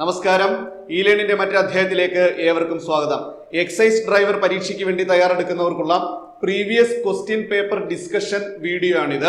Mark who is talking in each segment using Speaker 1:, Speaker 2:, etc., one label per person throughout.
Speaker 1: നമസ്കാരം. ഇ ലേണിന്റെ മറ്റൊരു അധ്യായത്തിലേക്ക് ഏവർക്കും സ്വാഗതം. എക്സൈസ് ഡ്രൈവർ പരീക്ഷയ്ക്ക് വേണ്ടി തയ്യാറെടുക്കുന്നവർക്കുള്ള previous question paper discussion video ആണിത്.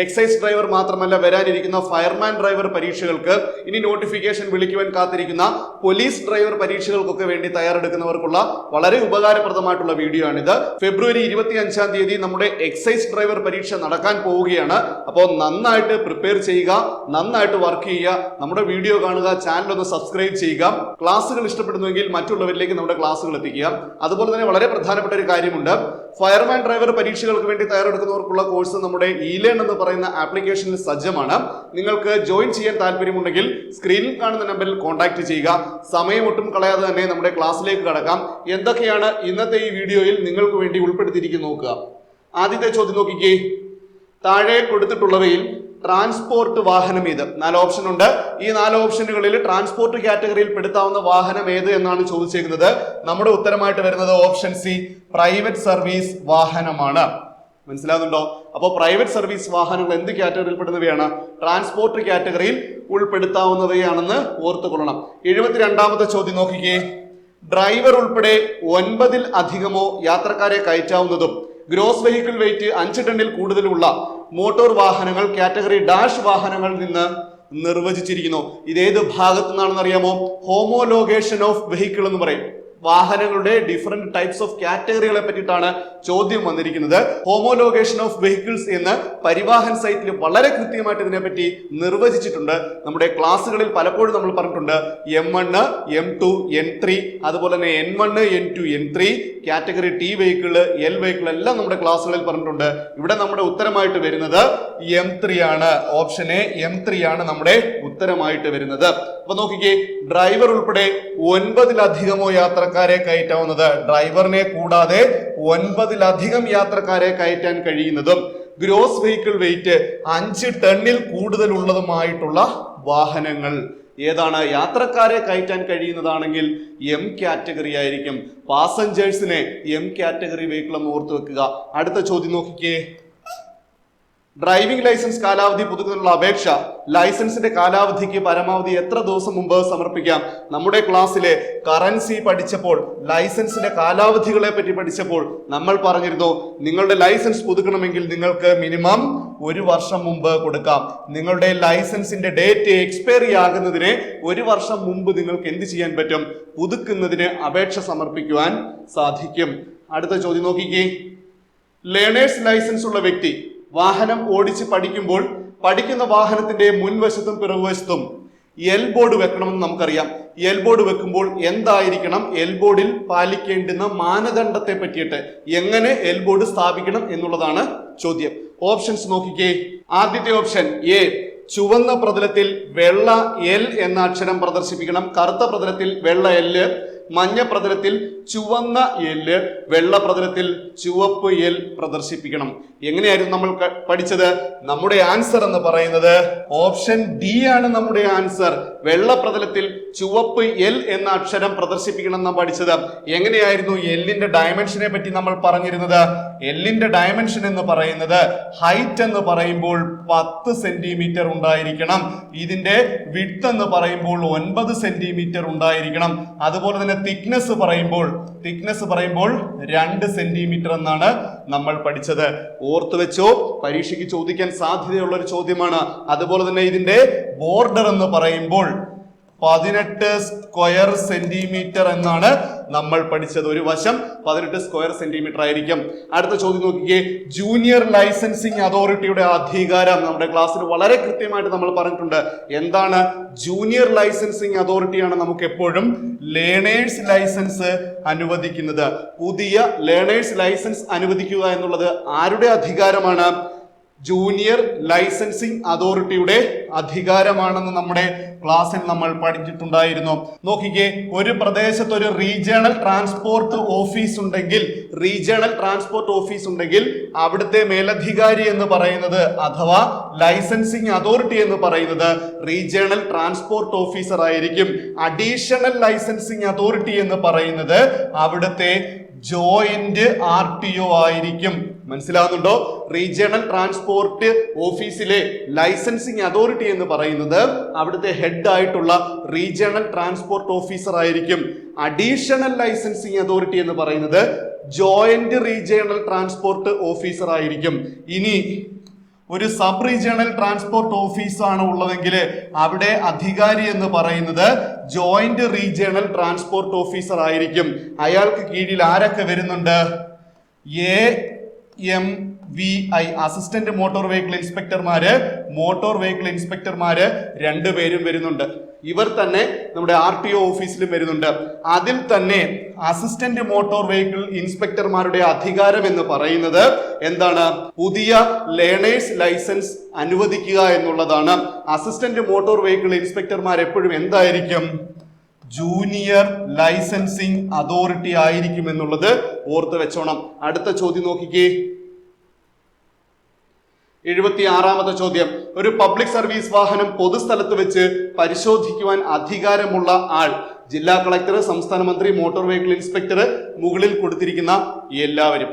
Speaker 1: എക്സൈസ് ഡ്രൈവർ മാത്രമല്ല വരാനിരിക്കുന്ന ഫയർമാൻ ഡ്രൈവർ പരീക്ഷകൾക്ക് ഇനി നോട്ടിഫിക്കേഷൻ വിളിക്കുവാൻ കാത്തിരിക്കുന്ന പോലീസ് ഡ്രൈവർ പരീക്ഷകൾക്കൊക്കെ വേണ്ടി തയ്യാറെടുക്കുന്നവർക്കുള്ള വളരെ ഉപകാരപ്രദമായിട്ടുള്ള വീഡിയോ ആണിത്. ഫെബ്രുവരി ഇരുപത്തി അഞ്ചാം തീയതി നമ്മുടെ എക്സൈസ് ഡ്രൈവർ പരീക്ഷ നടക്കാൻ പോവുകയാണ്. അപ്പോൾ നന്നായിട്ട് പ്രിപ്പയർ ചെയ്യുക നന്നായിട്ട് വർക്ക് ചെയ്യുക നമ്മുടെ വീഡിയോ കാണുക ചാനൽ ഒന്ന് സബ്സ്ക്രൈബ് ചെയ്യുക ക്ലാസ്സുകൾ ഇഷ്ടപ്പെടുന്നുവെങ്കിൽ മറ്റുള്ളവരിലേക്ക് നമ്മുടെ ക്ലാസ്സുകൾ എത്തിക്കുക. അതുപോലെ തന്നെ വളരെ പ്രധാനപ്പെട്ട ഒരു കാര്യമുണ്ട്. ഫയർമാൻ ഡ്രൈവർ പരീക്ഷകൾക്ക് വേണ്ടി തയ്യാറെടുക്കുന്നവർക്കുള്ള കോഴ്സ് നമ്മുടെ ഇ ലേൺ എന്ന് പറയുന്ന ആപ്ലിക്കേഷനിൽ സജ്ജമാണ്. നിങ്ങൾക്ക് ജോയിൻ ചെയ്യാൻ താല്പര്യമുണ്ടെങ്കിൽ സ്ക്രീനിൽ കാണുന്ന നമ്പറിൽ കോൺടാക്ട് ചെയ്യുക. സമയം ഒട്ടും കളയാതെ തന്നെ നമ്മുടെ ക്ലാസ്സിലേക്ക് കടക്കാം. എന്തൊക്കെയാണ് ഇന്നത്തെ ഈ വീഡിയോയിൽ നിങ്ങൾക്ക് വേണ്ടി ഉൾപ്പെടുത്തിയിരിക്കുന്നു നോക്കുക. ആദ്യത്തെ ചോദ്യം നോക്കിക്കേ. താഴെ കൊടുത്തിട്ടുള്ളവയിൽ ട്രാൻസ്പോർട്ട് വാഹനം ഏത്? നാല് ഓപ്ഷൻ ഉണ്ട്. ഈ നാല് ഓപ്ഷനുകളിൽ ട്രാൻസ്പോർട്ട് കാറ്റഗറിയിൽ പെടുത്താവുന്ന വാഹനം ഏത് എന്നാണ് ചോദിച്ചേക്കുന്നത്. നമ്മുടെ ഉത്തരമായിട്ട് വരുന്നത് ഓപ്ഷൻ സി പ്രൈവറ്റ് സർവീസ് വാഹനമാണ്. മനസ്സിലാകുന്നുണ്ടോ അപ്പോൾ പ്രൈവറ്റ് സർവീസ് വാഹനങ്ങൾ എന്ത് കാറ്റഗറിയിൽ പെടുന്നവയാണ്? ട്രാൻസ്പോർട്ട് കാറ്റഗറിയിൽ ഉൾപ്പെടുത്താവുന്നവയാണെന്ന് ഓർത്തുകൊള്ളണം. എഴുപത്തിരണ്ടാമത്തെ ചോദ്യം നോക്കിക്കേ. ഡ്രൈവർ ഉൾപ്പെടെ ഒൻപതിൽ അധികമോ യാത്രക്കാരെ കയറ്റാവുന്നതും ഗ്രോസ് വെഹിക്കിൾ വെയിറ്റ് അഞ്ച് ടണ്ണിൽ കൂടുതലുള്ള മോട്ടോർ വാഹനങ്ങൾ കാറ്റഗറി ഡാഷ് വാഹനങ്ങളിൽ നിന്ന് നിർവചിച്ചിരിക്കുന്നു. ഇതേത് ഭാഗത്തു നിന്നാണെന്ന് അറിയാമോ ഹോമോലോഗേഷൻ ഓഫ് വെഹിക്കിൾ എന്ന് പറയും. വാഹനങ്ങളുടെ ഡിഫറെന്റ് ടൈപ്സ് ഓഫ് കാറ്റഗറികളെ പറ്റിയിട്ടാണ് ചോദ്യം വന്നിരിക്കുന്നത്. ഹോമോലോഗേഷൻ ഓഫ് വെഹിക്കിൾസ് എന്ന് പരിവാഹൻ സൈറ്റിൽ വളരെ കൃത്യമായിട്ട് ഇതിനെപ്പറ്റി നിർവചിച്ചിട്ടുണ്ട്. നമ്മുടെ ക്ലാസ്സുകളിൽ പലപ്പോഴും നമ്മൾ പറഞ്ഞിട്ടുണ്ട് M one M two N three അതുപോലെ തന്നെ N one N two N three category T vehicle L vehicle എല്ലാം നമ്മുടെ ക്ലാസ്സുകളിൽ പറഞ്ഞിട്ടുണ്ട്. ഇവിടെ നമ്മുടെ ഉത്തരമായിട്ട് വരുന്നത് എം ത്രീ ആണ്. ഓപ്ഷൻ എ എം ത്രീ ആണ് നമ്മുടെ ഉത്തരമായിട്ട് വരുന്നത്. അപ്പൊ നോക്കിക്കേ ഡ്രൈവർ ഉൾപ്പെടെ ഒൻപതിലധികമോ യാത്രക്കാരെ കയറ്റാവുന്നത്. ഡ്രൈവറിനെ കൂടാതെ ഒൻപതിലധികം യാത്രക്കാരെ കയറ്റാൻ കഴിയുന്നതും ഗ്രോസ് വെഹിക്കിൾ വെയിറ്റ് അഞ്ച് ടണ്ണിൽ കൂടുതലുള്ളതുമായിട്ടുള്ള വാഹനങ്ങൾ. ഏതാണ് യാത്രക്കാരെ കയറ്റാൻ കഴിയുന്നതാണെങ്കിൽ എം കാറ്റഗറി ആയിരിക്കും. പാസഞ്ചേഴ്സിനെ എം കാറ്റഗറി വെഹിക്കിൾ എന്ന് ഓർത്ത് വെക്കുക. അടുത്ത ചോദ്യം നോക്കിക്കേ. ഡ്രൈവിംഗ് ലൈസൻസ് കാലാവധി പുതുക്കുന്നതിനുള്ള അപേക്ഷ. ലൈസൻസിന്റെ കാലാവധിക്ക് പരമാവധി എത്ര ദിവസം മുമ്പ് സമർപ്പിക്കാം? നമ്മുടെ ക്ലാസ്സിലെ കറൻസി പഠിച്ചപ്പോൾ ലൈസൻസിന്റെ കാലാവധികളെ പറ്റി പഠിച്ചപ്പോൾ നമ്മൾ പറഞ്ഞിരുന്നു നിങ്ങളുടെ ലൈസൻസ് പുതുക്കണമെങ്കിൽ നിങ്ങൾക്ക് മിനിമം ഒരു വർഷം മുമ്പ് കൊടുക്കാം. നിങ്ങളുടെ ലൈസൻസിന്റെ ഡേറ്റ് എക്സ്പയറി ആകുന്നതിന് ഒരു വർഷം മുമ്പ് നിങ്ങൾക്ക് എന്ത് ചെയ്യാൻ പറ്റും? പുതുക്കുന്നതിന് അപേക്ഷ സമർപ്പിക്കുവാൻ സാധിക്കും. അടുത്ത ചോദ്യം നോക്കിക്കേ. ലേണേഴ്സ് ലൈസൻസ് ഉള്ള വ്യക്തി വാഹനം ഓടിച്ച് പഠിക്കുമ്പോൾ പഠിക്കുന്ന വാഹനത്തിന്റെ മുൻവശത്തും പിറകുവശത്തും എൽ ബോർഡ് വെക്കണമെന്ന് നമുക്കറിയാം. എൽ ബോർഡ് വെക്കുമ്പോൾ എന്തായിരിക്കണം? എൽ ബോർഡിൽ പാലിക്കേണ്ടുന്ന മാനദണ്ഡത്തെ പറ്റിയിട്ട് എങ്ങനെ എൽ ബോർഡ് സ്ഥാപിക്കണം എന്നുള്ളതാണ് ചോദ്യം. ഓപ്ഷൻസ് നോക്കിക്കേ. ആദ്യത്തെ ഓപ്ഷൻ എ ചുവന്ന പ്രതലത്തിൽ വെള്ള എൽ എന്ന അക്ഷരം പ്രദർശിപ്പിക്കണം. കറുത്ത പ്രതലത്തിൽ വെള്ള എല്ല് മഞ്ഞ പ്രതലത്തിൽ ചുവന്ന എല്ല് വെള്ള പ്രതലത്തിൽ ചുവപ്പ് എൽ പ്രദർശിപ്പിക്കണം. എങ്ങനെയായിരുന്നു നമ്മൾ പഠിച്ചത്? നമ്മുടെ ആൻസർ എന്ന് പറയുന്നത് ഓപ്ഷൻ ഡി ആണ് നമ്മുടെ ആൻസർ. വെള്ള പ്രതലത്തിൽ ചുവപ്പ് എൽ എന്ന അക്ഷരം പ്രദർശിപ്പിക്കണം എന്ന് പഠിച്ചത്. എങ്ങനെയായിരുന്നു എല്ലിന്റെ ഡയമെൻഷനെ പറ്റി നമ്മൾ പറഞ്ഞിരുന്നത്? എല്ലിന്റെ ഡയമെൻഷൻ എന്ന് പറയുന്നത് ഹൈറ്റ് എന്ന് പറയുമ്പോൾ പത്ത് സെന്റിമീറ്റർ ഉണ്ടായിരിക്കണം. ഇതിന്റെ വിഡ്ത്ത് എന്ന് പറയുമ്പോൾ ഒൻപത് സെന്റിമീറ്റർ ഉണ്ടായിരിക്കണം. അതുപോലെ തന്നെ തിക്നെസ് പറയുമ്പോൾ തിക്നെസ് പറയുമ്പോൾ രണ്ട് സെന്റിമീറ്റർ എന്നാണ് നമ്മൾ പഠിച്ചത്. ഓർത്തു വെച്ചോ പരീക്ഷയ്ക്ക് ചോദിക്കാൻ സാധ്യതയുള്ള ഒരു ചോദ്യമാണ്. അതുപോലെ തന്നെ ഇതിന്റെ ബോർഡർ എന്ന് പറയുമ്പോൾ പതിനെട്ട് സ്ക്വയർ സെന്റിമീറ്റർ എന്നാണ് നമ്മൾ പഠിച്ചത് ഒരു വശം പതിനെട്ട് സ്ക്വയർ സെന്റിമീറ്റർ ആയിരിക്കും. അടുത്ത ചോദ്യം നോക്കിക്കേ. ജൂനിയർ ലൈസൻസിങ് അതോറിറ്റിയുടെ അധികാരം നമ്മുടെ ക്ലാസ്സിൽ വളരെ കൃത്യമായിട്ട് നമ്മൾ പറഞ്ഞിട്ടുണ്ട്. എന്താണ്? ജൂനിയർ ലൈസൻസിങ് അതോറിറ്റിയാണ് നമുക്ക് എപ്പോഴും ലേണേഴ്സ് ലൈസൻസ് അനുവദിക്കുന്നത്. പുതിയ ലേണേഴ്സ് ലൈസൻസ് അനുവദിക്കുക എന്നുള്ളത് ആരുടെ അധികാരമാണ്? ജൂനിയർ ലൈസൻസിംഗ് അതോറിറ്റിയുടെ അധികാരമാണെന്ന് നമ്മുടെ ക്ലാസ്സിൽ നമ്മൾ പഠിച്ചിട്ടുണ്ടായിരുന്നു. നോക്കിക്കേ ഒരു പ്രദേശത്ത് ഒരു റീജിയണൽ ട്രാൻസ്പോർട്ട് ഓഫീസ് ഉണ്ടെങ്കിൽ റീജിയണൽ ട്രാൻസ്പോർട്ട് ഓഫീസ് ഉണ്ടെങ്കിൽ അവിടുത്തെ മേലധികാരി എന്ന് പറയുന്നത് അഥവാ ലൈസൻസിങ് അതോറിറ്റി എന്ന് പറയുന്നത് റീജിയണൽ ട്രാൻസ്പോർട്ട് ഓഫീസർ ആയിരിക്കും അഡീഷണൽ ലൈസൻസിങ് അതോറിറ്റി എന്ന് പറയുന്നത് അവിടുത്തെ ജോയിന്റ് ആർ ടി ഒ ആയിരിക്കും. മനസ്സിലാവുന്നുണ്ടോ? റീജിയണൽ ട്രാൻസ്പോർട്ട് ഓഫീസിലെ ലൈസൻസിങ് അതോറിറ്റി എന്ന് പറയുന്നത് അവിടുത്തെ ഹെഡ് ആയിട്ടുള്ള റീജിയണൽ ട്രാൻസ്പോർട്ട് ഓഫീസർ ആയിരിക്കും. അഡീഷണൽ ലൈസൻസിങ് അതോറിറ്റി എന്ന് പറയുന്നത് ജോയിന്റ് റീജിയണൽ ട്രാൻസ്പോർട്ട് ഓഫീസർ ആയിരിക്കും. ഇനി ഒരു സബ് റീജിയണൽ ട്രാൻസ്പോർട്ട് ഓഫീസാണ് ഉള്ളതെങ്കിൽ അവിടെ അധികാരി എന്ന് പറയുന്നത് ജോയിന്റ് റീജിയണൽ ട്രാൻസ്പോർട്ട് ഓഫീസർ ആയിരിക്കും. അയാൾക്ക് കീഴിൽ ആരൊക്കെ വരുന്നുണ്ട്? A M V I assistant motor vehicle ഇൻസ്പെക്ടർമാര് motor vehicle ഇൻസ്പെക്ടർമാര് രണ്ടുപേരും വരുന്നുണ്ട്. ഇവർ തന്നെ നമ്മുടെ ആർ ടി ഒ ഓഫീസിലും വരുന്നുണ്ട്. അതിൽ തന്നെ അസിസ്റ്റന്റ് മോട്ടോർ വെഹിക്കിൾ ഇൻസ്പെക്ടർമാരുടെ അധികാരം എന്ന് പറയുന്നത് എന്താണ്? പുതിയ ലേണേഴ്സ് ലൈസൻസ് അനുവദിക്കുക എന്നുള്ളതാണ്. അസിസ്റ്റന്റ് മോട്ടോർ വെഹിക്കിൾ ഇൻസ്പെക്ടർമാർ എപ്പോഴും എന്തായിരിക്കും? ജൂനിയർ ലൈസൻസിങ് അതോറിറ്റി ആയിരിക്കും എന്നുള്ളത് ഓർത്ത് വെച്ചോണം. അടുത്ത ചോദ്യം നോക്കിക്കേ. എഴുപത്തി ആറാമത്തെ ചോദ്യം. ഒരു പബ്ലിക് സർവീസ് വാഹനം പൊതുസ്ഥലത്ത് വെച്ച് പരിശോധിക്കുവാൻ അധികാരമുള്ള ആൾ ജില്ലാ കളക്ടർ സംസ്ഥാന മന്ത്രി മോട്ടോർ വെഹിക്കിൾ ഇൻസ്പെക്ടർ മുകളിൽ കൊടുത്തിരിക്കുന്ന എല്ലാവരും.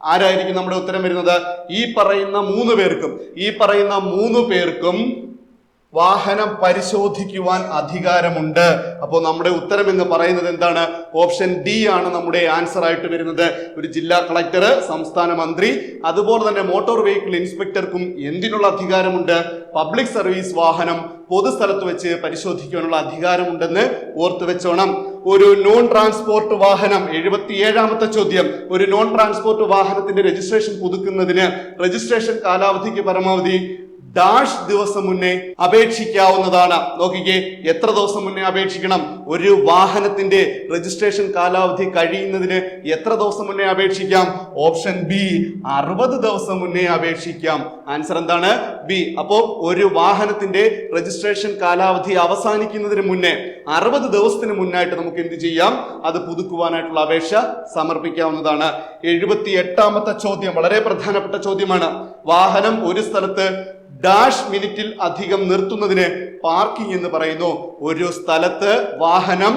Speaker 1: ആരായിരിക്കും നമ്മുടെ ഉത്തരം വരുന്നത്? ഈ പറയുന്ന മൂന്ന് പേർക്കും ഈ പറയുന്ന മൂന്ന് പേർക്കും വാഹനം പരിശോധിക്കുവാൻ അധികാരമുണ്ട്. അപ്പോൾ നമ്മുടെ ഉത്തരം എന്ന് പറയുന്നത് എന്താണ്? ഓപ്ഷൻ ഡി ആണ് നമ്മുടെ ആൻസർ ആയിട്ട് വരുന്നത്. ഒരു ജില്ലാ കളക്ടർ സംസ്ഥാന മന്ത്രി അതുപോലെ തന്നെ മോട്ടോർ വെഹിക്കിൾ ഇൻസ്പെക്ടർക്കും എന്തിനുള്ള അധികാരമുണ്ട്? പബ്ലിക് സർവീസ് വാഹനം പൊതുസ്ഥലത്ത് വെച്ച് പരിശോധിക്കാനുള്ള അധികാരമുണ്ടെന്ന് ഓർത്തു വെച്ചോണം. ഒരു നോൺ ട്രാൻസ്പോർട്ട് വാഹനം എഴുപത്തിയേഴാമത്തെ ചോദ്യം. ഒരു നോൺ ട്രാൻസ്പോർട്ട് വാഹനത്തിന്റെ രജിസ്ട്രേഷൻ പുതുക്കുന്നതിന് രജിസ്ട്രേഷൻ കാലാവധിക്ക് പരമാവധി ഡാഷ് ദിവസം മുന്നേ അപേക്ഷിക്കാവുന്നതാണ്. നോക്കിക്കേ എത്ര ദിവസം മുന്നേ അപേക്ഷിക്കണം? ഒരു വാഹനത്തിന്റെ രജിസ്ട്രേഷൻ കാലാവധി കഴിയുന്നതിന് എത്ര ദിവസം മുന്നേ അപേക്ഷിക്കാം? ഓപ്ഷൻ ബി അറുപത് ദിവസം മുന്നേ അപേക്ഷിക്കാം. ആൻസർ എന്താണ്? ബി അപ്പോൾ ഒരു വാഹനത്തിന്റെ രജിസ്ട്രേഷൻ കാലാവധി അവസാനിക്കുന്നതിന് മുന്നേ അറുപത് ദിവസത്തിന് മുന്നായിട്ട് നമുക്ക് എന്ത് ചെയ്യാം? അത് പുതുക്കുവാനായിട്ടുള്ള അപേക്ഷ സമർപ്പിക്കാവുന്നതാണ്. എഴുപത്തി എട്ടാമത്തെ ചോദ്യം വളരെ പ്രധാനപ്പെട്ട ചോദ്യമാണ്. വാഹനം ഒരു സ്ഥലത്ത് ഡാഷ് മിനിറ്റിൽ അധികം നിർത്തുന്നതിന് പാർക്കിംഗ് എന്ന് പറയുന്നു. ഒരു സ്ഥലത്ത് വാഹനം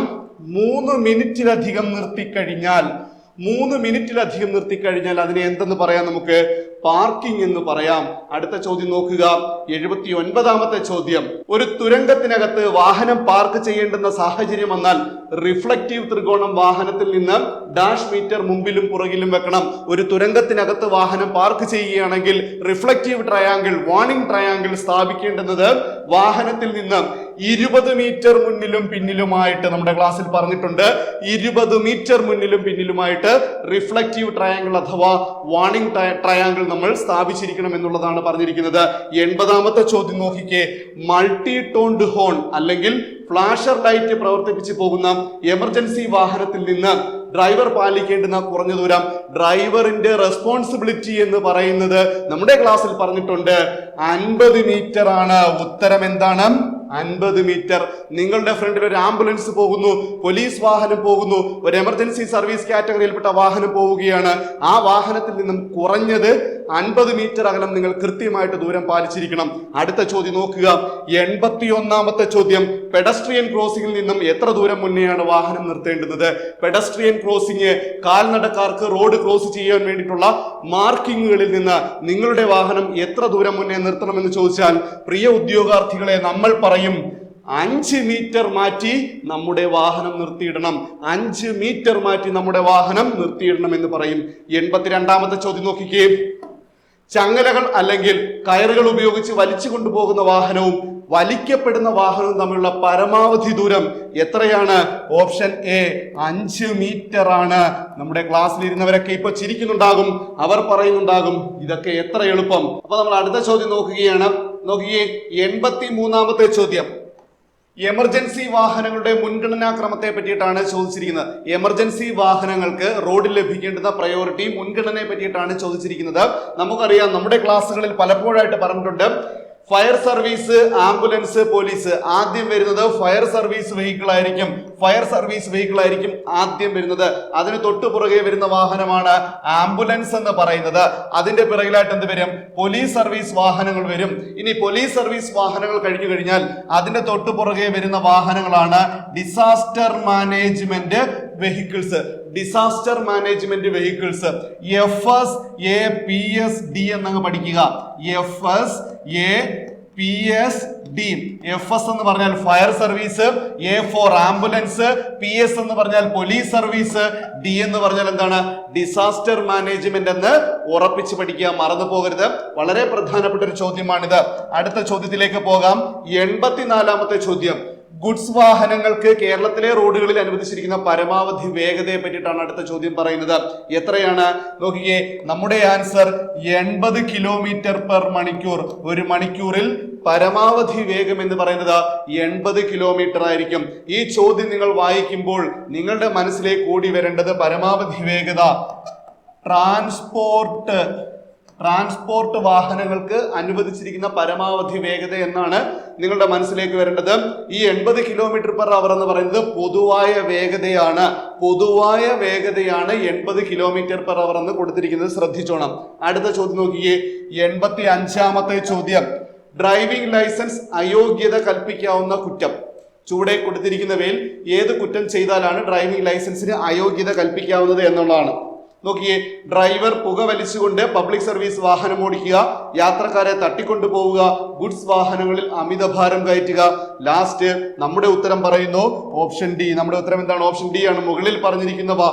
Speaker 1: മൂന്ന് മിനിറ്റിലധികം നിർത്തിക്കഴിഞ്ഞാൽ മൂന്ന് മിനിറ്റിലധികം നിർത്തിക്കഴിഞ്ഞാൽ അതിനെ എന്തെന്ന് പറയാം നമുക്ക്? പാർക്കിംഗ് എന്ന് പറയാം. അടുത്ത ചോദ്യം നോക്കുക. എഴുപത്തി ഒൻപതാമത്തെ ചോദ്യം. ഒരു തുരങ്കത്തിനകത്ത് വാഹനം പാർക്ക് ചെയ്യേണ്ടുന്ന സാഹചര്യം വന്നാൽ റിഫ്ലക്റ്റീവ് ത്രികോണം വാഹനത്തിൽ നിന്ന് ഡാഷ് മീറ്റർ മുമ്പിലും പുറകിലും വെക്കണം. ഒരു തുരങ്കത്തിനകത്ത് വാഹനം പാർക്ക് ചെയ്യുകയാണെങ്കിൽ റിഫ്ലക്റ്റീവ് ട്രയാങ്കിൾ വാണിംഗ് ട്രയാങ്കിൾ സ്ഥാപിക്കേണ്ടുന്നത് വാഹനത്തിൽ നിന്ന് ഇരുപത് മീറ്റർ മുന്നിലും പിന്നിലുമായിട്ട് നമ്മുടെ ക്ലാസ്സിൽ പറഞ്ഞിട്ടുണ്ട്. ഇരുപത് മീറ്റർ മുന്നിലും പിന്നിലുമായിട്ട് റിഫ്ലക്റ്റീവ് ട്രയാങ്കിൾ അഥവാ വാണിംഗ് ട്രയാങ്കിൾ നമ്മൾ സ്ഥാപിച്ചിരിക്കണം എന്നുള്ളതാണ് പറഞ്ഞിരിക്കുന്നത്. എൺപതാമത്തെ ചോദ്യം നോക്കിക്കേ. മൾട്ടി ടോൺഡ് ഹോൺ അല്ലെങ്കിൽ ഫ്ലാഷർ ലൈറ്റ് പ്രവർത്തിപ്പിച്ച് പോകുന്ന എമർജൻസി വാഹനത്തിൽ നിന്ന് ഡ്രൈവർ പാലിക്കേണ്ടുന്ന കുറഞ്ഞ ദൂരം ഡ്രൈവറിന്റെ റെസ്പോൺസിബിലിറ്റി എന്ന് പറയുന്നത് നമ്മുടെ ക്ലാസ്സിൽ പറഞ്ഞിട്ടുണ്ട്. അൻപത് മീറ്റർ ആണ് ഉത്തരം എന്താണ്? അൻപത് മീറ്റർ. നിങ്ങളുടെ ഫ്രണ്ടിൽ ഒരു ആംബുലൻസ് പോകുന്നു പോലീസ് വാഹനം പോകുന്നു ഒരു എമർജൻസി സർവീസ് കാറ്റഗറിയിൽപ്പെട്ട വാഹനം പോവുകയാണ്. ആ വാഹനത്തിൽ നിന്നും കുറഞ്ഞത് അൻപത് മീറ്റർ അകലം നിങ്ങൾ കൃത്യമായിട്ട് ദൂരം പാലിച്ചിരിക്കണം. അടുത്ത ചോദ്യം നോക്കുക. എൺപത്തി ഒന്നാമത്തെ ചോദ്യം. പെഡസ്ട്രിയൻ ക്രോസിംഗിൽ നിന്നും എത്ര ദൂരം മുന്നെയാണ് വാഹനം നിർത്തേണ്ടുന്നത്? പെഡസ്ട്രിയൻ ക്രോസിംഗ് കാൽനടക്കാർക്ക് റോഡ് ക്രോസ് ചെയ്യാൻ വേണ്ടിയിട്ടുള്ള മാർക്കിങ്ങുകളിൽ നിന്ന് നിങ്ങളുടെ വാഹനം എത്ര ദൂരം മുന്നേ നിർത്തണമെന്ന് ചോദിച്ചാൽ പ്രിയ ഉദ്യോഗാർത്ഥികളെ നമ്മൾ പറയും അഞ്ച് മീറ്റർ മാറ്റി നമ്മുടെ വാഹനം നിർത്തിയിടണം. അഞ്ച് മീറ്റർ മാറ്റി നമ്മുടെ വാഹനം നിർത്തിയിടണം എന്ന് പറയും. എൺപത്തിരണ്ടാമത്തെ ചോദ്യം നോക്കിക്കേ. ചങ്ങലകൾ അല്ലെങ്കിൽ കയറുകൾ ഉപയോഗിച്ച് വലിച്ചു കൊണ്ടുപോകുന്ന വാഹനവും വലിക്കപ്പെടുന്ന വാഹനവും തമ്മിലുള്ള പരമാവധി ദൂരം എത്രയാണ്? ഓപ്ഷൻ എ അഞ്ച് മീറ്റർ ആണ്. നമ്മുടെ ക്ലാസ്സിൽ ഇരുന്നവരൊക്കെ ഇപ്പൊ ചിരിക്കുന്നുണ്ടാകും. അവർ പറയുന്നുണ്ടാകും ഇതൊക്കെ എത്ര എളുപ്പം. അപ്പൊ നമ്മൾ അടുത്ത ചോദ്യം നോക്കുകയാണ്. നോക്കിയേ എൺപത്തി മൂന്നാമത്തെ ചോദ്യം. എമർജൻസി വാഹനങ്ങളുടെ മുൻഗണനാ ക്രമത്തെ പറ്റിയിട്ടാണ് ചോദിച്ചിരിക്കുന്നത്. എമർജൻസി വാഹനങ്ങൾക്ക് റോഡിൽ ലഭിക്കേണ്ടുന്ന പ്രയോറിറ്റി മുൻഗണനയെ പറ്റിയിട്ടാണ് ചോദിച്ചിരിക്കുന്നത്. നമുക്കറിയാം നമ്മുടെ ക്ലാസ്സുകളിൽ പലപ്പോഴായിട്ട് പറഞ്ഞിട്ടുണ്ട് ഫയർ സർവീസ് ആംബുലൻസ് പോലീസ്. ആദ്യം വരുന്നത് ഫയർ സർവീസ് വെഹിക്കിൾ ആയിരിക്കും ഫയർ സർവീസ് വെഹിക്കിൾ ആയിരിക്കും ആദ്യം വരുന്നത്. അതിന് തൊട്ടു പുറകെ വരുന്ന വാഹനമാണ് ആംബുലൻസ് എന്ന് പറയുന്നത്. അതിന്റെ പിറകിലായിട്ട് എന്ത് വരും? പോലീസ് സർവീസ് വാഹനങ്ങൾ വരും. ഇനി പോലീസ് സർവീസ് വാഹനങ്ങൾ കഴിഞ്ഞു കഴിഞ്ഞാൽ അതിന്റെ തൊട്ടു പുറകെ വരുന്ന വാഹനങ്ങളാണ് disaster management vehicles disaster management vehicles F S A P S D എന്നങ്ങ് പഠിക്കുക. F S A P S D F S എന്ന് പറഞ്ഞാൽ fire service A for ambulance P S എന്ന് പറഞ്ഞാൽ പോലീസ് സർവീസ് ഡി എന്ന് പറഞ്ഞാൽ എന്താണ്? ഡിസാസ്റ്റർ മാനേജ്മെന്റ് എന്ന് ഉറപ്പിച്ച് പഠിക്കുക. മറന്നു പോകരുത്. വളരെ പ്രധാനപ്പെട്ട ഒരു ചോദ്യമാണിത്. അടുത്ത ചോദ്യത്തിലേക്ക് പോകാം. എൺപത്തിനാലാമത്തെ ചോദ്യം. ഗുഡ്സ് വാഹനങ്ങൾക്ക് കേരളത്തിലെ റോഡുകളിൽ അനുവദിച്ചിരിക്കുന്ന പരമാവധി വേഗതയെ പറ്റിയിട്ടാണ് അടുത്ത ചോദ്യം പറയുന്നത്. എത്രയാണ്? നോക്കിയേ നമ്മുടെ ആൻസർ എൺപത് കിലോമീറ്റർ പെർ മണിക്കൂർ. ഒരു മണിക്കൂറിൽ പരമാവധി വേഗം എന്ന് പറയുന്നത് എൺപത് കിലോമീറ്റർ ആയിരിക്കും. ഈ ചോദ്യം നിങ്ങൾ വായിക്കുമ്പോൾ നിങ്ങളുടെ മനസ്സിലേക്ക് കൂടി വരേണ്ടത് പരമാവധി വേഗത. ട്രാൻസ്പോർട്ട് ട്രാൻസ്പോർട്ട് വാഹനങ്ങൾക്ക് അനുവദിച്ചിരിക്കുന്ന പരമാവധി വേഗത എന്നാണ് നിങ്ങളുടെ മനസ്സിലേക്ക് വരേണ്ടത്. ഈ എൺപത് കിലോമീറ്റർ പെർ അവർ എന്ന് പറയുന്നത് പൊതുവായ വേഗതയാണ്. പൊതുവായ വേഗതയാണ് എൺപത് കിലോമീറ്റർ പെർ അവർ എന്ന് കൊടുത്തിരിക്കുന്നത്. ശ്രദ്ധിച്ചോണം. അടുത്ത ചോദ്യം നോക്കിയേ. എൺപത്തി അഞ്ചാമത്തെ ചോദ്യം. ഡ്രൈവിംഗ് ലൈസൻസ് അയോഗ്യത കൽപ്പിക്കാവുന്ന കുറ്റം. ചൂടെ കൊടുത്തിരിക്കുന്നവയിൽ ഏത് കുറ്റം ചെയ്താലാണ് ഡ്രൈവിംഗ് ലൈസൻസിന് അയോഗ്യത കൽപ്പിക്കാവുന്നത് എന്നുള്ളതാണ്. നോക്കിയേ ഡ്രൈവർ പുക വലിച്ചുകൊണ്ട് പബ്ലിക് സർവീസ് വാഹനം ഓടിക്കുക യാത്രക്കാരെ തട്ടിക്കൊണ്ടു പോവുക ഗുഡ്സ് വാഹനങ്ങളിൽ അമിത ഭാരം കയറ്റുക. ലാസ്റ്റ് നമ്മുടെ ഉത്തരം പറയുന്നു ഓപ്ഷൻ ഡി. നമ്മുടെ ഉത്തരം എന്താണ്? ഓപ്ഷൻ ഡി ആണ്. മുകളിൽ പറഞ്ഞിരിക്കുന്നവ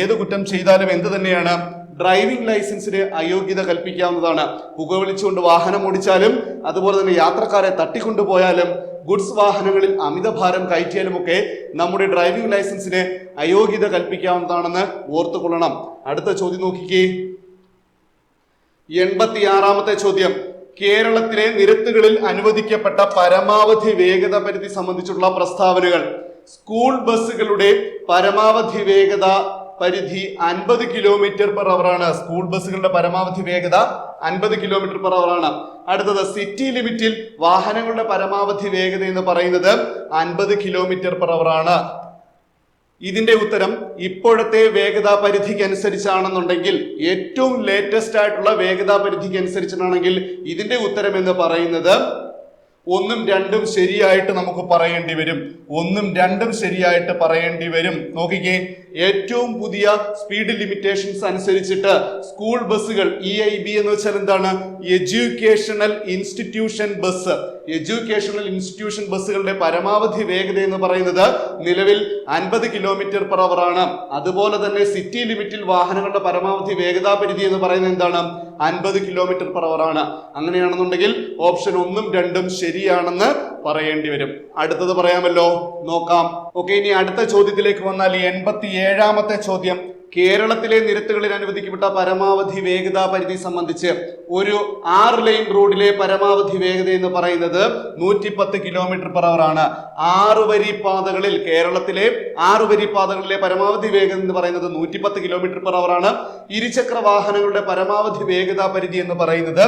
Speaker 1: ഏത് കുറ്റം ചെയ്താലും എന്ത് തന്നെയാണ്? ഡ്രൈവിംഗ് ലൈസൻസിന് അയോഗ്യത കൽപ്പിക്കാവുന്നതാണ്. പുക വിളിച്ചുകൊണ്ട് വാഹനം ഓടിച്ചാലും അതുപോലെ തന്നെ യാത്രക്കാരെ തട്ടിക്കൊണ്ടുപോയാലും ഗുഡ്സ് വാഹനങ്ങളിൽ അമിത ഭാരം കയറ്റിയാലുമൊക്കെ നമ്മുടെ ഡ്രൈവിംഗ് ലൈസൻസിന് അയോഗ്യത കൽപ്പിക്കാവുന്നതാണെന്ന് ഓർത്തുകൊള്ളണം. അടുത്ത ചോദ്യം നോക്കിക്കേ. എൺപത്തിയാറാമത്തെ ചോദ്യം. കേരളത്തിലെ നിരത്തുകളിൽ അനുവദിക്കപ്പെട്ട പരമാവധി വേഗത പരിധി സംബന്ധിച്ചുള്ള പ്രസ്താവനകൾ. സ്കൂൾ ബസ്സുകളുടെ പരമാവധി വേഗത പരിധി അൻപത് കിലോമീറ്റർ പെർ അവർ ആണ്. സ്കൂൾ ബസ്സുകളുടെ പരമാവധി വേഗത അൻപത് കിലോമീറ്റർ പെർ അവർ ആണ്. അടുത്തത് സിറ്റി ലിമിറ്റിൽ വാഹനങ്ങളുടെ പരമാവധി വേഗത എന്ന് പറയുന്നത് അൻപത് കിലോമീറ്റർ പെർ അവർ ആണ്. ഇതിന്റെ ഉത്തരം ഇപ്പോഴത്തെ വേഗതാ പരിധിക്ക് അനുസരിച്ചാണെന്നുണ്ടെങ്കിൽ ഏറ്റവും ലേറ്റസ്റ്റ് ആയിട്ടുള്ള വേഗതാ പരിധിക്ക് അനുസരിച്ചാണെങ്കിൽ ഇതിന്റെ ഉത്തരം എന്ന് പറയുന്നത് ഒന്നും രണ്ടും ശരിയായിട്ട് നമുക്ക് പറയേണ്ടി വരും. ഒന്നും രണ്ടും ശരിയായിട്ട് പറയേണ്ടി വരും. നോക്കിക്കേ ഏറ്റവും പുതിയ സ്പീഡ് ലിമിറ്റേഷൻസ് അനുസരിച്ചിട്ട് സ്കൂൾ ബസ്സുകൾ ഇ ഐ ബി എന്ന് വെച്ചാൽ എന്താണ്? Educational institution bus educational institution ബസ്സുകളുടെ പരമാവധി വേഗത എന്ന് പറയുന്നത് നിലവിൽ അൻപത് കിലോമീറ്റർ പെർ അവർ ആണ്. അതുപോലെ തന്നെ സിറ്റി ലിമിറ്റിൽ വാഹനങ്ങളുടെ പരമാവധി വേഗതാ പരിധി എന്ന് പറയുന്നത് എന്താണ്? അൻപത് കിലോമീറ്റർ പെർ അവർ ആണ്. അങ്ങനെയാണെന്നുണ്ടെങ്കിൽ ഓപ്ഷൻ ഒന്നും രണ്ടും ശരിയാണെന്ന് പറയേണ്ടി വരും. അടുത്തത് പറയാമല്ലോ. നോക്കാം. ഓക്കെ ഇനി അടുത്ത ചോദ്യത്തിലേക്ക് വന്നാൽ എൺപത്തി ഏഴാമത്തെ ചോദ്യം. കേരളത്തിലെ നിരത്തുകളിൽ അനുവദിക്കപ്പെട്ട പരമാവധി വേഗതാ പരിധി സംബന്ധിച്ച് ഒരു ആറ് ലൈൻ റോഡിലെ പരമാവധി വേഗത എന്ന് പറയുന്നത് നൂറ്റി പത്ത് കിലോമീറ്റർ പെർ അവർ ആണ്. ആറു വരി പാതകളിൽ കേരളത്തിലെ ആറു വരി പാതകളിലെ പരമാവധി വേഗത എന്ന് പറയുന്നത് നൂറ്റി പത്ത് കിലോമീറ്റർ പെർ അവർ ആണ്. ഇരുചക്ര വാഹനങ്ങളുടെ പരമാവധി വേഗതാ പരിധി എന്ന് പറയുന്നത്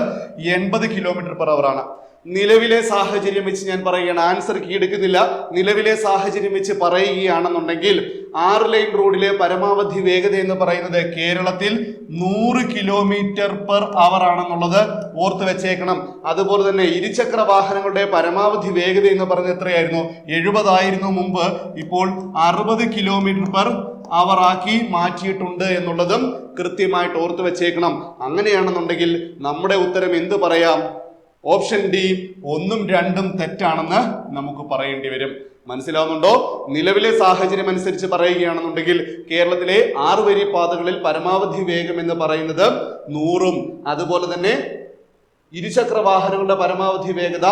Speaker 1: എൺപത് കിലോമീറ്റർ പെർ അവർ ആണ്. നിലവിലെ സാഹചര്യം വെച്ച് ഞാൻ പറയുകയാണ്. ആൻസർ കീഴെടുക്കുന്നില്ല നിലവിലെ സാഹചര്യം വെച്ച് പറയുകയാണെന്നുണ്ടെങ്കിൽ ആറ് ലൈൻ റോഡിലെ പരമാവധി വേഗത എന്ന് പറയുന്നത് കേരളത്തിൽ നൂറ് കിലോമീറ്റർ പെർ അവർ ആണെന്നുള്ളത് ഓർത്ത് വെച്ചേക്കണം. അതുപോലെ തന്നെ ഇരുചക്ര വാഹനങ്ങളുടെ പരമാവധി വേഗത എന്ന് പറയുന്നത് എത്രയായിരുന്നു? എഴുപതായിരുന്നു മുമ്പ്. ഇപ്പോൾ അറുപത് കിലോമീറ്റർ പെർ അവർ ആക്കി മാറ്റിയിട്ടുണ്ട് എന്നുള്ളതും കൃത്യമായിട്ട് ഓർത്ത് വെച്ചേക്കണം. അങ്ങനെയാണെന്നുണ്ടെങ്കിൽ നമ്മുടെ ഉത്തരം എന്ത് പറയാം? ഓപ്ഷൻ ഡി ഒന്നും രണ്ടും തെറ്റാണെന്ന് നമുക്ക് പറയേണ്ടി വരും. മനസ്സിലാവുന്നുണ്ടോ? നിലവിലെ സാഹചര്യം അനുസരിച്ച് പറയുകയാണെന്നുണ്ടെങ്കിൽ കേരളത്തിലെ ആറ് വരി പാതകളിൽ പരമാവധി വേഗം എന്ന് പറയുന്നത് നൂറും. അതുപോലെ തന്നെ ഇരുചക്ര വാഹനങ്ങളുടെ പരമാവധി വേഗത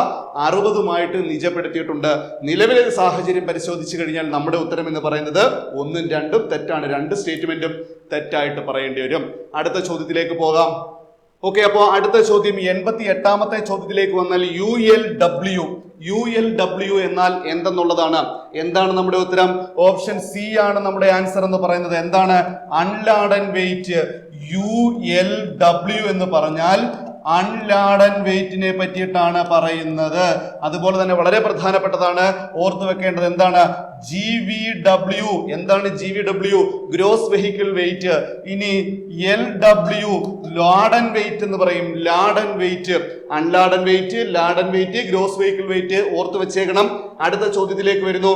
Speaker 1: അറുപതുമായിട്ട് നിജപ്പെടുത്തിയിട്ടുണ്ട്. നിലവിലെ സാഹചര്യം പരിശോധിച്ചു കഴിഞ്ഞാൽ നമ്മുടെ ഉത്തരം എന്ന് പറയുന്നത് ഒന്നും രണ്ടും തെറ്റാണ്. രണ്ട് സ്റ്റേറ്റ്മെന്റും തെറ്റായിട്ട് പറയേണ്ടി വരും. അടുത്ത ചോദ്യത്തിലേക്ക് പോകാം. ഓക്കെ അപ്പോൾ അടുത്ത ചോദ്യം എൺപത്തി എട്ടാമത്തെ ചോദ്യത്തിലേക്ക് വന്നാൽ U L W. U L W എന്നാൽ എന്തെന്നുള്ളതാണ്? എന്താണ് നമ്മുടെ ഉത്തരം? ഓപ്ഷൻ സി ആണ് നമ്മുടെ ആൻസർ എന്ന് പറയുന്നത്. എന്താണ്? Unladen weight U L W എന്ന് പറഞ്ഞാൽ അൺലാഡൻ വെയിറ്റിനെ പറ്റിയിട്ടാണ് പറയുന്നത്. അതുപോലെ തന്നെ വളരെ പ്രധാനപ്പെട്ടതാണ് ഓർത്തു വെക്കേണ്ടത് എന്താണ്? ജി വി ഡബ്ല്യു എന്താണ് G V W gross vehicle weight ഇനി എൽ ഡബ്ല്യു ലാഡൻ വെയിറ്റ് എന്ന് പറയും. Laden weight unladen weight laden weight gross vehicle weight ഓർത്തു വെച്ചേക്കണം. അടുത്ത ചോദ്യത്തിലേക്ക് വരുന്നു.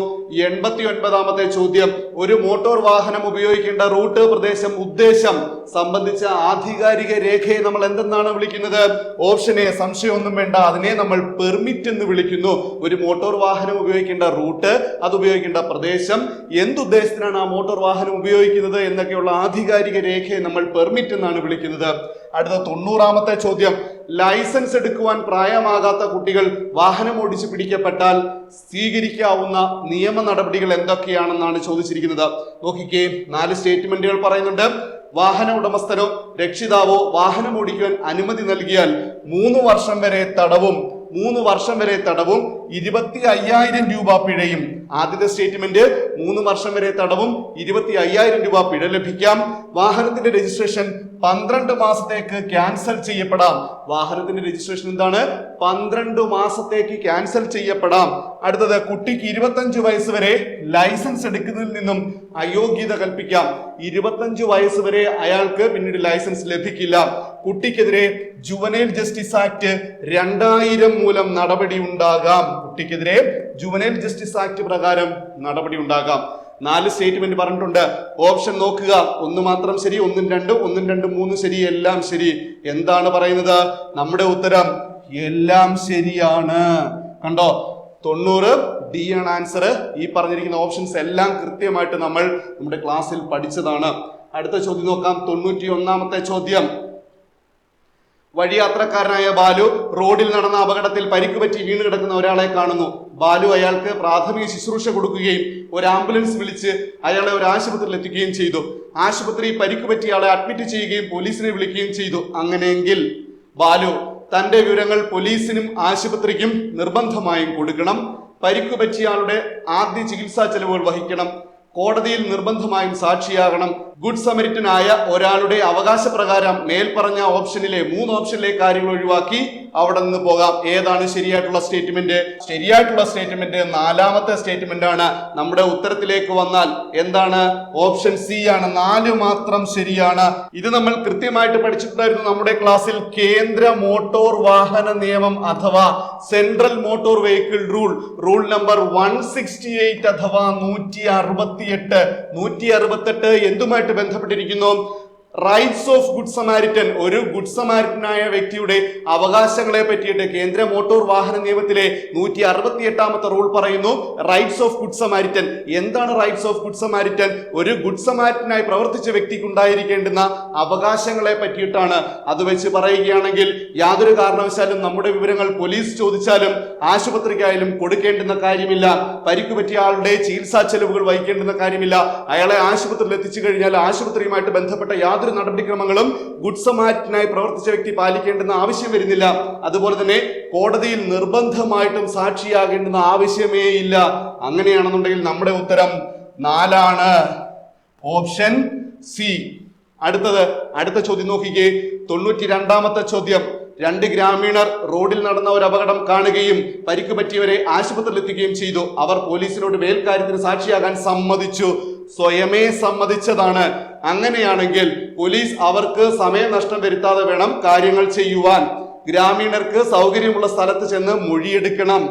Speaker 1: എൺപത്തി ഒൻപതാമത്തെ ചോദ്യം. ഒരു മോട്ടോർ വാഹനം ഉപയോഗിക്കേണ്ട റൂട്ട് പ്രദേശം ഉദ്ദേശം സംബന്ധിച്ച ആധികാരിക രേഖയെ നമ്മൾ എന്തെന്നാണ് വിളിക്കുന്നത്? ഓപ്ഷൻ എ സംശയമൊന്നും വേണ്ട. അതിനെ നമ്മൾ പെർമിറ്റ് എന്ന് വിളിക്കുന്നു. ഒരു മോട്ടോർ വാഹനം ഉപയോഗിക്കേണ്ട റൂട്ട് അത് ഉപയോഗിക്കേണ്ട പ്രദേശം. എന്തുദ്ദേശത്തിനാണ് ആ മോട്ടോർ വാഹനം ഉപയോഗിക്കുന്നത് എന്നൊക്കെയുള്ള ആധികാരിക രേഖയെ നമ്മൾ പെർമിറ്റ് എന്നാണ് വിളിക്കുന്നത്. അടുത്ത തൊണ്ണൂറാമത്തെ ചോദ്യം. ലൈസൻസ് എടുക്കുവാൻ പ്രായമാകാത്ത കുട്ടികൾ വാഹനം ഓടിച്ചു പിടിക്കപ്പെട്ടാൽ സ്വീകരിക്കാവുന്ന നിയമ നടപടികൾ എന്തൊക്കെയാണെന്നാണ് ചോദിച്ചിരിക്കുന്നത്. നോക്കിക്കേ നാല് സ്റ്റേറ്റ്മെന്റുകൾ പറയുന്നുണ്ട്. വാഹന ഉടമസ്ഥനോ രക്ഷിതാവോ വാഹനം ഓടിക്കുവാൻ അനുമതി നൽകിയാൽ മൂന്ന് വർഷം വരെ തടവും മൂന്ന് വർഷം വരെ തടവും ഇരുപത്തി അയ്യായിരം രൂപ പിഴയും. ആദ്യത്തെ സ്റ്റേറ്റ്മെന്റ് മൂന്ന് വർഷം വരെ തടവും ഇരുപത്തി അയ്യായിരം രൂപ പിഴ ലഭിക്കാം. വാഹനത്തിന്റെ രജിസ്ട്രേഷൻ പന്ത്രണ്ട് മാസത്തേക്ക് ക്യാൻസൽ ചെയ്യപ്പെടാം. വാഹനത്തിന്റെ രജിസ്ട്രേഷൻ എന്താണ്? പന്ത്രണ്ട് മാസത്തേക്ക് ക്യാൻസൽ ചെയ്യപ്പെടാം. അടുത്തത് കുട്ടിക്ക് ഇരുപത്തഞ്ച് വയസ്സ് വരെ ലൈസൻസ് എടുക്കുന്നതിൽ നിന്നും അയോഗ്യത കൽപ്പിക്കാം. ഇരുപത്തഞ്ച് വയസ്സ് വരെ അയാൾക്ക് പിന്നീട് ലൈസൻസ് ലഭിക്കില്ല. കുട്ടിക്കെതിരെ ജുവനൈൽ ജസ്റ്റിസ് ആക്ട് രണ്ടായിരം മൂലം നടപടി ഉണ്ടാകാം. കുട്ടിക്കെതിരെ ജുവനൈൽ ജസ്റ്റിസ് ആക്ട് പ്രകാരം നടപടി ഉണ്ടാകാം. നാല് സ്റ്റേറ്റ്മെന്റ് പറഞ്ഞിട്ടുണ്ട്. ഓപ്ഷൻ നോക്കുക. ഒന്ന് മാത്രം ശരി ഒന്നും രണ്ട് ഒന്നും രണ്ട് മൂന്നും ശരി എല്ലാം ശരി. എന്താണ് പറയുന്നത്? നമ്മുടെ ഉത്തരം എല്ലാം ശരിയാണ്. കണ്ടോ? തൊണ്ണൂറ് ഡി ആണ് ആൻസർ ഈ പറഞ്ഞിരിക്കുന്ന ഓപ്ഷൻസ് എല്ലാം കൃത്യമായിട്ട് നമ്മൾ നമ്മുടെ ക്ലാസ്സിൽ പഠിച്ചതാണ്. അടുത്ത ചോദ്യം നോക്കാം. തൊണ്ണൂറ്റി ഒന്നാമത്തെ ചോദ്യം. വഴിയാത്രക്കാരനായ ബാലു റോഡിൽ നടന്ന അപകടത്തിൽ പരിക്കുപറ്റി വീണ് കിടക്കുന്ന ഒരാളെ കാണുന്നു. ബാലു അയാൾക്ക് പ്രാഥമിക ശുശ്രൂഷ കൊടുക്കുകയും ഒരു ആംബുലൻസ് വിളിച്ച് അയാളെ ഒരു ആശുപത്രിയിൽ എത്തിക്കുകയും ചെയ്തു. ആശുപത്രി പരിക്ക് പറ്റിയ ആളെ അഡ്മിറ്റ് ചെയ്യുകയും പോലീസിനെ വിളിക്കുകയും ചെയ്തു. അങ്ങനെയെങ്കിൽ ബാലു തന്റെ വിവരങ്ങൾ പോലീസിനും ആശുപത്രിക്കും നിർബന്ധമായും കൊടുക്കണം. പരിക്ക് പറ്റിയയാളുടെ ആദ്യ ചികിത്സാ ചെലവുകൾ വഹിക്കണം. കോടതിയിൽ നിർബന്ധമായും സാക്ഷിയാകണം. ഗുഡ് സമരിറ്റനായ ഒരാളുടെ അവകാശപ്രകാരം മേൽപ്പറഞ്ഞ ഓപ്ഷനിലെ മൂന്ന് ഓപ്ഷനിലെ കാര്യങ്ങൾ ഒഴിവാക്കി അവിടെ നിന്ന് പോകാം. ഏതാണ് ശരിയായിട്ടുള്ള സ്റ്റേറ്റ്മെന്റ്? ശരിയായിട്ടുള്ള സ്റ്റേറ്റ്മെന്റ് നാലാമത്തെ സ്റ്റേറ്റ്മെന്റ് ആണ്. നമ്മുടെ ഉത്തരത്തിലേക്ക് വന്നാൽ എന്താണ്? ഓപ്ഷൻ സി ആണ്. നാല് മാത്രം ശരിയാണ്. ഇത് നമ്മൾ കൃത്യമായിട്ട് പഠിച്ചിട്ടുണ്ടായിരുന്നു നമ്മുടെ ക്ലാസ്സിൽ കേന്ദ്ര മോട്ടോർ വാഹന നിയമം അഥവാ central motor vehicle rule. Rule number one sixty eight അഥവാ നൂറ്റി അറുപത്തിയെട്ട്. നൂറ്റി അറുപത്തെട്ട് എന്തുമായിട്ട് ബന്ധപ്പെട്ടിരിക്കുന്നു. റൈറ്റ്സ് ഓഫ് ഗുഡ് സമാരിറ്റൻ ഒരു ഗുഡ് സമാരിറ്റനായ വ്യക്തിയുടെ അവകാശങ്ങളെ പറ്റിയിട്ട് കേന്ദ്ര മോട്ടോർ വാഹന നിയമത്തിലെ നൂറ്റി അറുപത്തി എട്ടാമത്തെ റൂൾ പറയുന്നു റൈറ്റ്സ് ഓഫ് ഗുഡ് സമാരിറ്റൻ എന്താണ് റൈറ്റ്സ് ഓഫ് ഗുഡ് സമാരിറ്റൻ ഒരു ഗുഡ് സമാരിറ്റനായി പ്രവർത്തിച്ച വ്യക്തിക്ക് ഉണ്ടായിരിക്കേണ്ടുന്ന അവകാശങ്ങളെ പറ്റിയിട്ടാണ് അത് വെച്ച് പറയുകയാണെങ്കിൽ യാതൊരു കാരണവശാലും നമ്മുടെ വിവരങ്ങൾ പോലീസ് ചോദിച്ചാലും ആശുപത്രിക്കായാലും കൊടുക്കേണ്ടുന്ന കാര്യമില്ല. പരിക്കു പറ്റിയ ആളുടെ ചികിത്സാ ചെലവുകൾ വഹിക്കേണ്ടുന്ന കാര്യമില്ല. അയാളെ ആശുപത്രിയിൽ എത്തിച്ചു കഴിഞ്ഞാൽ ആശുപത്രിയുമായിട്ട് ബന്ധപ്പെട്ട യാതൊരു നടപടിക്രമങ്ങളും ഗുഡ് സമാറ്റിനായി പ്രവർത്തിച്ച വ്യക്തി പാലിക്കേണ്ടെന്ന ആവശ്യം വരുന്നില്ല. അതുപോലെ തന്നെ കോടതിയിൽ നിർബന്ധമായിട്ടും സാക്ഷിയാകേണ്ടുന്ന ആവശ്യമേ ഇല്ല. അങ്ങനെയാണെന്നുണ്ടെങ്കിൽ നമ്മുടെ ഉത്തരം നാലാണ്. Option C. അടുത്തത് അടുത്ത ചോദ്യം നോക്കിക്കേ. തൊണ്ണൂറ്റി രണ്ടാമത്തെ ചോദ്യം. രണ്ട് ഗ്രാമീണർ റോഡിൽ നടന്ന ഒരു അപകടം കാണുകയും പരിക്ക് പറ്റിയവരെ ആശുപത്രിയിൽ എത്തിക്കുകയും ചെയ്തു. അവർ പോലീസിനോട് മേൽക്കാര്യത്തിന് സാക്ഷിയാകാൻ സമ്മതിച്ചു. സ്വയമേ സമ്മതിച്ചതാണ്. അങ്ങനെയാണെങ്കിൽ പോലീസ് അവർക്ക് സമയനഷ്ടം വരുത്താതെ വേണം കാര്യങ്ങൾ ചെയ്യുവാൻ. ഗ്രാമീണർക്ക് സൗകര്യമുള്ള സ്ഥലത്ത് ചെന്ന് മൊഴിയെടുക്കണം.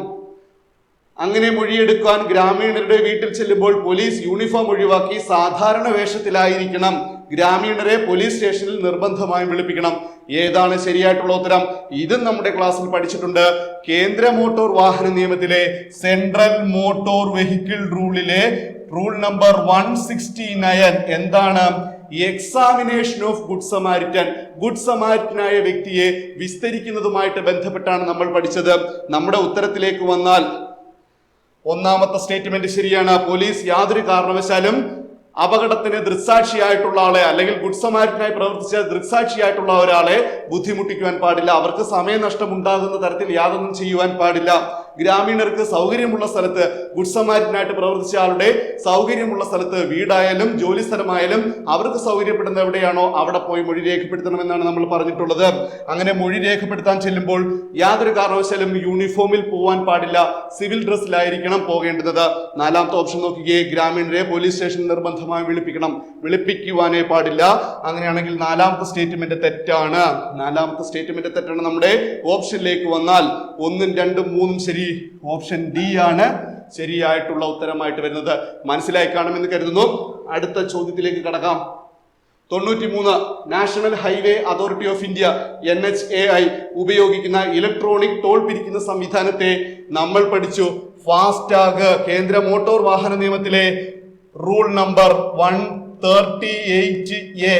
Speaker 1: അങ്ങനെ മൊഴിയെടുക്കാൻ ഗ്രാമീണരുടെ വീട്ടിൽ ചെല്ലുമ്പോൾ പോലീസ് യൂണിഫോം ഒഴിവാക്കി സാധാരണ വേഷത്തിലായിരിക്കണം. ഗ്രാമീണരെ പോലീസ് സ്റ്റേഷനിൽ നിർബന്ധമായും വിളിപ്പിക്കണം. ഏതാണ് ശരിയായിട്ടുള്ള ഉത്തരം? ഇതും നമ്മുടെ ക്ലാസ്സിൽ പഠിച്ചിട്ടുണ്ട്. കേന്ദ്ര മോട്ടോർ വാഹന നിയമത്തിലെ central motor vehicle റൂളിലെ rule number one sixty nine എന്താണ്? Examination of good samaritan good സമാരിറ്റനായ വ്യക്തിയെ വിസ്തരിക്കുന്നതുമായിട്ട് ബന്ധപ്പെട്ടാണ് നമ്മൾ പഠിച്ചത്. നമ്മുടെ ഉത്തരത്തിലേക്ക് വന്നാൽ ഒന്നാമത്തെ സ്റ്റേറ്റ്മെന്റ് ശരിയാണ്. പോലീസ് യാതൊരു കാരണവശാലും അപകടത്തിന് ദൃക്സാക്ഷിയായിട്ടുള്ള ആളെ അല്ലെങ്കിൽ ഗുഡ് സമാരിറ്റനായി പ്രവർത്തിച്ച ദൃക്സാക്ഷിയായിട്ടുള്ള ഒരാളെ ബുദ്ധിമുട്ടിക്കുവാൻ പാടില്ല. അവർക്ക് സമയനഷ്ടം ഉണ്ടാകുന്ന തരത്തിൽ യാതൊന്നും ചെയ്യുവാൻ പാടില്ല. ഗ്രാമീണർക്ക് സൗകര്യമുള്ള സ്ഥലത്ത് ഗുഡ് സമാരിറ്റനായിട്ട് പ്രവർത്തിച്ച ആളുടെ സൗകര്യമുള്ള സ്ഥലത്ത് വീടായാലും ജോലി സ്ഥലമായാലും അവർക്ക് സൗകര്യപ്പെടുന്ന എവിടെയാണോ അവിടെ പോയി മൊഴി രേഖപ്പെടുത്തണമെന്നാണ് നമ്മൾ പറഞ്ഞിട്ടുള്ളത്. അങ്ങനെ മൊഴി രേഖപ്പെടുത്താൻ ചെല്ലുമ്പോൾ യാതൊരു കാരണവശാലും യൂണിഫോമിൽ പോകാൻ പാടില്ല. സിവിൽ ഡ്രസ്സിലായിരിക്കണം പോകേണ്ടത്. നാലാമത്തെ ഓപ്ഷൻ നോക്കിക്കേ ഗ്രാമീണരെ പോലീസ് സ്റ്റേഷൻ നിർബന്ധമായി വിളിപ്പിക്കണം. വിളിപ്പിക്കുവാനേ പാടില്ല. അങ്ങനെയാണെങ്കിൽ നാലാമത്തെ സ്റ്റേറ്റ്മെന്റ് തെറ്റാണ്. നാലാമത്തെ സ്റ്റേറ്റ്മെന്റ് തെറ്റാണ് നമ്മുടെ ഓപ്ഷനിലേക്ക് വന്നാൽ ഒന്നും രണ്ടും മൂന്നും ശരി ഓപ്ഷൻ ഡി ആണ് ശരിയായിട്ടുള്ള ഉത്തരമായിട്ട് വരുന്നത്. മനസ്സിലായി കാണുമെന്ന് കരുതുന്നു. അടുത്ത ചോദ്യത്തിലേക്ക് കടക്കാം. തൊണ്ണൂറ്റി മൂന്ന് national highway authority of India N H A I ഉപയോഗിക്കുന്ന ഇലക്ട്രോണിക് ടോൾ പിരിക്കുന്ന സംവിധാനത്തെ നമ്മൾ പഠിച്ചു. ഫാസ്ടാഗ് കേന്ദ്ര മോട്ടോർ വാഹന നിയമത്തിലെ rule number one thirty eight A.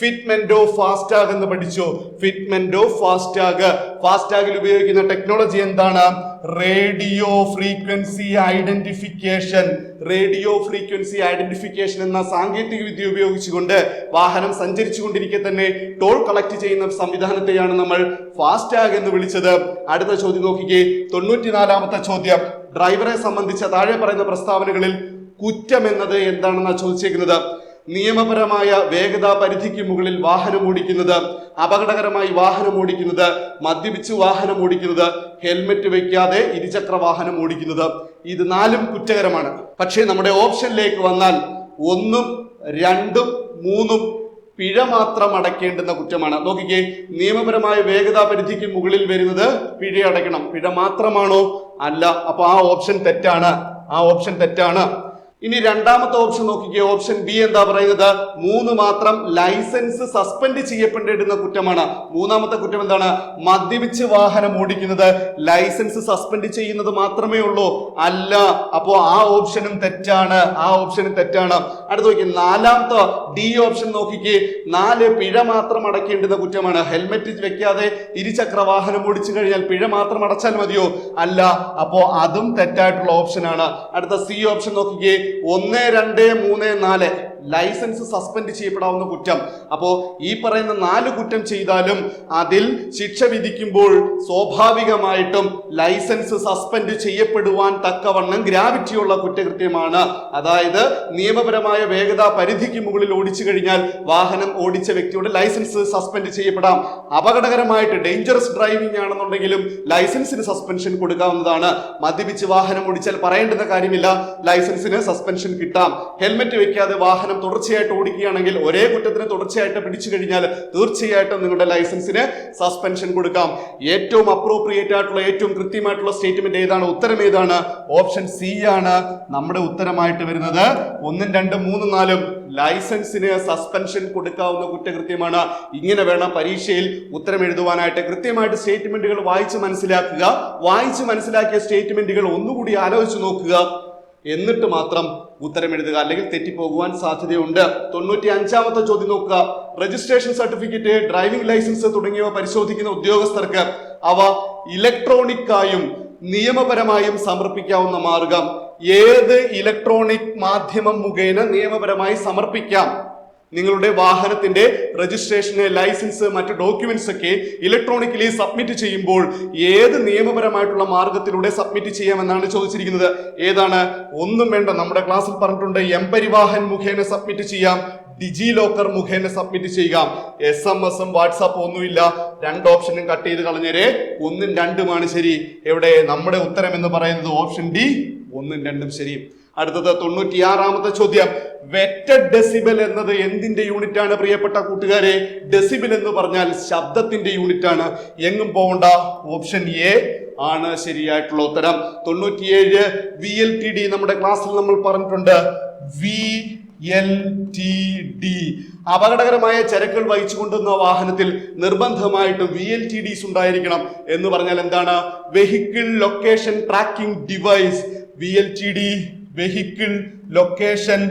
Speaker 1: ഫിറ്റ്മെന്റോ FASTag എന്ന് പഠിച്ചു. ഫിറ്റ്മെന്റോ ഫാസ്ടാഗ് ഫാസ്ടാഗിൽ ഉപയോഗിക്കുന്ന ടെക്നോളജി എന്താണ്? Radio frequency identification radio frequency identification എന്ന സാങ്കേതിക വിദ്യ ഉപയോഗിച്ചുകൊണ്ട് വാഹനം സഞ്ചരിച്ചു കൊണ്ടിരിക്കെ തന്നെ ടോൾ കളക്ട് ചെയ്യുന്ന സംവിധാനത്തെയാണ് നമ്മൾ ഫാസ്ടാഗ് എന്ന് വിളിച്ചത്. അടുത്ത ചോദ്യം നോക്കിക്കേ. തൊണ്ണൂറ്റിനാലാമത്തെ ചോദ്യം. ഡ്രൈവറെ സംബന്ധിച്ച താഴെ പറയുന്ന പ്രസ്താവനകളിൽ കുറ്റം എന്നത് എന്താണെന്നാണ് ചോദിച്ചേക്കുന്നത്? നിയമപരമായ വേഗതാ പരിധിക്ക് മുകളിൽ വാഹനം ഓടിക്കുന്നത് അപകടകരമായി വാഹനം ഓടിക്കുന്നത് മദ്യപിച്ച് വാഹനം ഓടിക്കുന്നത് ഹെൽമെറ്റ് വയ്ക്കാതെ ഇരുചക്ര വാഹനം ഓടിക്കുന്നത് ഇത് നാലും കുറ്റകരമാണ്. പക്ഷേ നമ്മുടെ ഓപ്ഷനിലേക്ക് വന്നാൽ ഒന്നും രണ്ടും മൂന്നും പിഴ മാത്രം അടയ്ക്കേണ്ടുന്ന കുറ്റമാണ്. നോക്കിക്കേ നിയമപരമായ വേഗതാ പരിധിക്ക് മുകളിൽ വരുന്നത് പിഴ അടയ്ക്കണം പിഴ മാത്രമാണോ? അല്ല. അപ്പൊ ആ ഓപ്ഷൻ തെറ്റാണ്. ആ ഓപ്ഷൻ തെറ്റാണ്. ഇനി രണ്ടാമത്തെ ഓപ്ഷൻ നോക്കിക്കേ. ഓപ്ഷൻ ബി എന്താ പറയുന്നത്? മൂന്ന് മാത്രം ലൈസൻസ് സസ്പെൻഡ് ചെയ്യപ്പെടേണ്ടുന്ന കുറ്റമാണ്. മൂന്നാമത്തെ കുറ്റം എന്താണ്? മദ്യപിച്ച് വാഹനം ഓടിക്കുന്നത്. ലൈസൻസ് സസ്പെൻഡ് ചെയ്യുന്നത് മാത്രമേ ഉള്ളൂ. അല്ല അപ്പോ ആ ഓപ്ഷനും തെറ്റാണ്. ആ ഓപ്ഷനും തെറ്റാണ്. അടുത്ത നോക്കി നാലാമത്തെ ഡി ഓപ്ഷൻ നോക്കിക്കേ. നാല് പിഴ മാത്രം അടയ്ക്കേണ്ടുന്ന കുറ്റമാണ്. ഹെൽമെറ്റ് വെക്കാതെ ഇരുചക്ര വാഹനം ഓടിച്ചു കഴിഞ്ഞാൽ പിഴ മാത്രം അടച്ചാൽ മതിയോ? അല്ല അപ്പോ അതും തെറ്റായിട്ടുള്ള ഓപ്ഷനാണ്. അടുത്ത സി ഓപ്ഷൻ നോക്കിക്കേ. ഒന്ന് രണ്ട് മൂന്ന് നാല്. ലൈസൻസ് സസ്പെൻഡ് ചെയ്യപ്പെടാവുന്ന കുറ്റം. അപ്പോൾ ഈ പറയുന്ന നാല് കുറ്റം ചെയ്താലും അതിൽ ശിക്ഷ വിധിക്കുമ്പോൾ സ്വാഭാവികമായിട്ടും ലൈസൻസ് സസ്പെൻഡ് ചെയ്യപ്പെടുവാൻ തക്കവണ്ണം ഗ്രാവിറ്റിയുള്ള കുറ്റകൃത്യമാണ്. അതായത് നിയമപരമായ വേഗത പരിധിക്ക് മുകളിൽ ഓടിച്ചു കഴിഞ്ഞാൽ വാഹനം ഓടിച്ച വ്യക്തിയുടെ ലൈസൻസ് സസ്പെൻഡ് ചെയ്യപ്പെടാം. അപകടകരമായിട്ട് ഡേഞ്ചറസ് ഡ്രൈവിംഗ് ആണെന്നുണ്ടെങ്കിലും ലൈസൻസിന് സസ്പെൻഷൻ കൊടുക്കാവുന്നതാണ്. മദ്യപിച്ച് വാഹനം ഓടിച്ചാൽ പറയേണ്ടുന്ന കാര്യമില്ല. ലൈസൻസിന് സസ്പെൻഷൻ കിട്ടാം. ഹെൽമെറ്റ് വെക്കാതെ വാഹനം തുടർച്ചയായിട്ട് ഓടിക്കുകയാണെങ്കിൽ ഒരേ കുറ്റത്തിന് തുടർച്ചയായിട്ട് പിടിച്ചു കഴിഞ്ഞാൽ തീർച്ചയായിട്ടും നിങ്ങളുടെ ലൈസൻസിന് സസ്പെൻഷൻ കൊടുക്കാം. ഏറ്റവും അപ്രോപ്രിയേറ്റ് ആയിട്ടുള്ള ഏറ്റവും കൃത്യമായിട്ടുള്ള സ്റ്റേറ്റ്മെന്റ് ഏതാണ്? ഉത്തരം ഏതാണ്? ഓപ്ഷൻ സി ആണ് നമ്മുടെ ഉത്തരമായിട്ട് വരുന്നത്. ഒന്നും രണ്ടും മൂന്നും നാലും ലൈസൻസിന് സസ്പെൻഷൻ കൊടുക്കാവുന്ന കുറ്റകൃത്യമാണ്. ഇങ്ങനെ വേണം പരീക്ഷയിൽ ഉത്തരം എഴുതുവാനായിട്ട്. കൃത്യമായിട്ട് സ്റ്റേറ്റ്മെന്റുകൾ വായിച്ച് മനസ്സിലാക്കുക. വായിച്ച് മനസ്സിലാക്കിയ സ്റ്റേറ്റ്മെന്റുകൾ ഒന്നുകൂടി ആലോചിച്ച് നോക്കുക. എന്നിട്ട് മാത്രം ഉത്തരം എഴുതുക അല്ലെങ്കിൽ തെറ്റിപ്പോകുവാൻ സാധ്യതയുണ്ട്. തൊണ്ണൂറ്റി അഞ്ചാമത്തെ ചോദ്യം നോക്കുക. രജിസ്ട്രേഷൻ സർട്ടിഫിക്കറ്റ് ഡ്രൈവിംഗ് ലൈസൻസ് തുടങ്ങിയവ പരിശോധിക്കുന്ന ഉദ്യോഗസ്ഥർക്ക് അവ ഇലക്ട്രോണിക് ആയും നിയമപരമായും സമർപ്പിക്കാവുന്ന മാർഗം. ഏത് ഇലക്ട്രോണിക് മാധ്യമം മുഖേന നിയമപരമായി സമർപ്പിക്കാം? നിങ്ങളുടെ വാഹനത്തിന്റെ രജിസ്ട്രേഷന് ലൈസൻസ് മറ്റു ഡോക്യുമെന്റ്സ് ഒക്കെ ഇലക്ട്രോണിക്കലി സബ്മിറ്റ് ചെയ്യുമ്പോൾ ഏത് നിയമപരമായിട്ടുള്ള മാർഗത്തിലൂടെ സബ്മിറ്റ് ചെയ്യാമെന്നാണ് ചോദിച്ചിരിക്കുന്നത്. ഏതാണ്? ഒന്നും വേണ്ട. നമ്മുടെ ക്ലാസ്സിൽ പറഞ്ഞിട്ടുണ്ട് എം പരിവാഹൻ മുഖേന സബ്മിറ്റ് ചെയ്യാം ഡിജി ലോക്കർ മുഖേന സബ്മിറ്റ് ചെയ്യുക എസ് എം എസും വാട്സാപ്പ് ഒന്നുമില്ല. രണ്ട് ഓപ്ഷനും കട്ട് ചെയ്ത് കളഞ്ഞേരെ ഒന്നും രണ്ടുമാണ് ശരി. എവിടെ? നമ്മുടെ ഉത്തരം എന്ന് പറയുന്നത് ഓപ്ഷൻ ഡി ഒന്നും രണ്ടും ശരി. അടുത്തത് തൊണ്ണൂറ്റിയാറാമത്തെ ചോദ്യം. വെറ്റ ഡെസിബൽ എന്നത് എന്തിന്റെ യൂണിറ്റ് ആണ് പ്രിയപ്പെട്ട കൂട്ടുകാരെ? ഡെസിബൽ എന്ന് പറഞ്ഞാൽ ശബ്ദത്തിന്റെ യൂണിറ്റ് ആണ് എങ്ങും പോകണ്ട ഓപ്ഷൻ എ ആണ് ശരിയായിട്ടുള്ള ഉത്തരം. തൊണ്ണൂറ്റിയേഴ് വി എൽ ടി ഡി നമ്മുടെ ക്ലാസ്സിൽ നമ്മൾ പറഞ്ഞിട്ടുണ്ട്. വി എൽ ടി ഡി അപകടകരമായ ചരക്കുകൾ വഹിച്ചു കൊണ്ടുവന്ന വാഹനത്തിൽ നിർബന്ധമായിട്ടും വി എൽ ടി ഡിസ് ഉണ്ടായിരിക്കണം എന്ന് പറഞ്ഞാൽ എന്താണ്? Vehicle location tracking device V L T D vehicle location